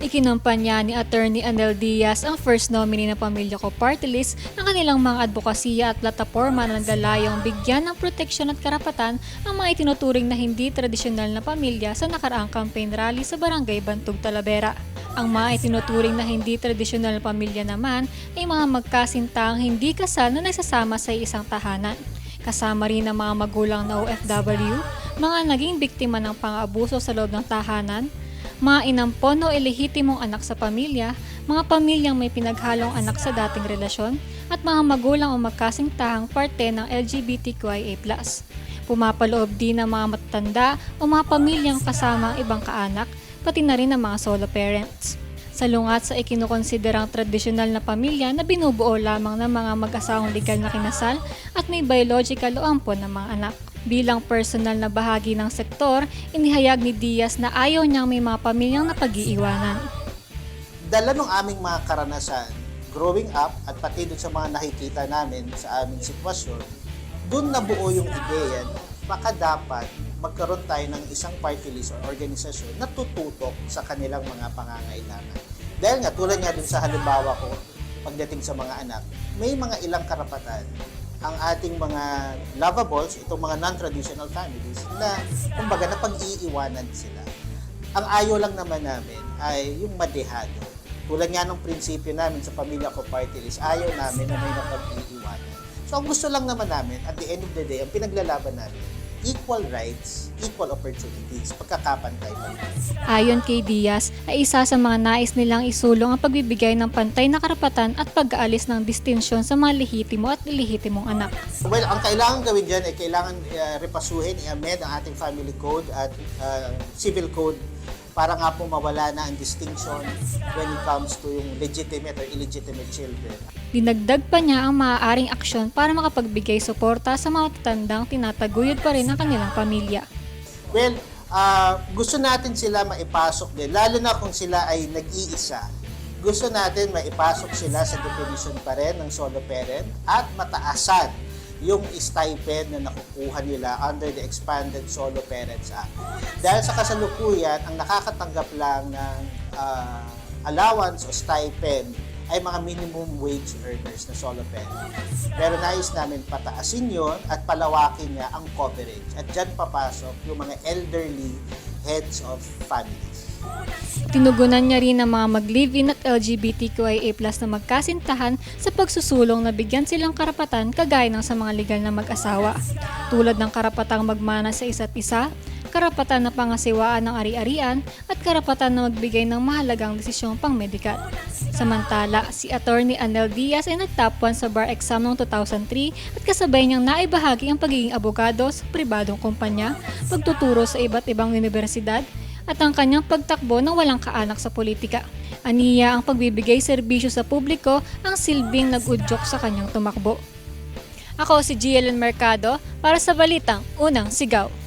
Ikinampanya ni Attorney Anel Diaz ang first nominee ng Pamilya Ko Party List ng kanilang mga advokasya at plataforma na naglalayong bigyan ng proteksyon at karapatan ang mga itinuturing na hindi tradisyonal na pamilya sa nakaraang campaign rally sa Barangay Bantug, Talavera. Ang mga itinuturing na hindi tradisyonal na pamilya naman ay mga magkasintang hindi kasal na nagsasama sa isang tahanan. Kasama rin ang mga magulang na OFW, mga naging biktima ng pang-abuso sa loob ng tahanan, mga inampon o ilehitimong anak sa pamilya, mga pamilyang may pinaghalong anak sa dating relasyon, at mga magulang o magkasingtahang parte ng LGBTQIA+. Pumapaloob din ng mga matatanda o mga pamilyang kasama ang ibang kaanak, pati na rin ang mga solo parents. Salungat sa ikinukonsiderang tradisyonal na pamilya na binubuo lamang ng mga mag-asawang legal na kinasal at may biological o ampon na mga anak. Bilang personal na bahagi ng sektor, inihayag ni Diaz na ayaw niyang may mga pamilyang napag-iiwanan. dala ng aming mga karanasan growing up at pati doon sa mga nakikita namin sa aming sitwasyon, doon nabuo yung ideya na baka dapat magkaroon tayo ng isang party list or organisasyon na tututok sa kanilang mga pangangailangan. Dahil nga, tulad nga dun sa halimbawa ko, pagdating sa mga anak, may mga ilang karapatan ang ating mga lovables, itong mga non-traditional families, na kumbaga napag-iiwanan sila. Ang ayaw lang naman namin ay yung madehado. Tulad nga ng prinsipyo namin sa pamilya ko party list, ayaw namin na may napag-iiwanan. So ang gusto lang naman namin, at the end of the day, ang pinaglalaban namin, equal rights, equal opportunities, pagkakapantay pa. Ayon kay Diaz, ay isa sa mga nais nilang isulong ang pagbibigay ng pantay na karapatan at pag-aalis ng distinsyon sa mga lehitimo at ilihitimong anak. Well, ang kailangan gawin dyan ay kailangan uh, repasuhin, i-amend ang ating family code at uh, civil code para nga po mawala na ang distinction when it comes to yung legitimate or illegitimate children. Dinagdag pa niya ang maaaring aksyon para makapagbigay suporta sa mga tatandang tinataguyod pa rin ng kanilang pamilya. Well, ah, gusto natin sila maipasok din, lalo na kung sila ay nag-iisa. Gusto natin maipasok sila sa definition pa rin ng solo parent at mataasan yung stipend na nakukuha nila under the Expanded Solo Parents Act. Dahil sa kasalukuyan, ang nakakatanggap lang ng ah, allowance o stipend ay mga minimum wage earners na solo parents. Pero nais namin pataasin yon at palawakin niya ang coverage. At dyan papasok yung mga elderly heads of families. Tinugunan niya rin ang mga mag-live-in at LGBTQIA+ na magkasintahan sa pagsusulong na bigyan silang karapatan kagaya ng sa mga legal na mag-asawa. Tulad ng karapatang magmana sa isa't isa, karapatan na pangasiwaan ng ari-arian at karapatan na magbigay ng mahalagang desisyong pang-medikal. Samantala, si Attorney Anel Diaz ay nag-top 1 sa bar exam noong 2003 at kasabay niyang naibahagi ang pagiging abogado sa pribadong kumpanya, pagtuturo sa iba't ibang universidad, at ang kanyang pagtakbo ng walang kaanak sa politika. Aniya ang pagbibigay serbisyo sa publiko ang silbing nag-udyok sa kanyang tumakbo. Ako si GLN Mercado para sa Balitang Unang Sigaw.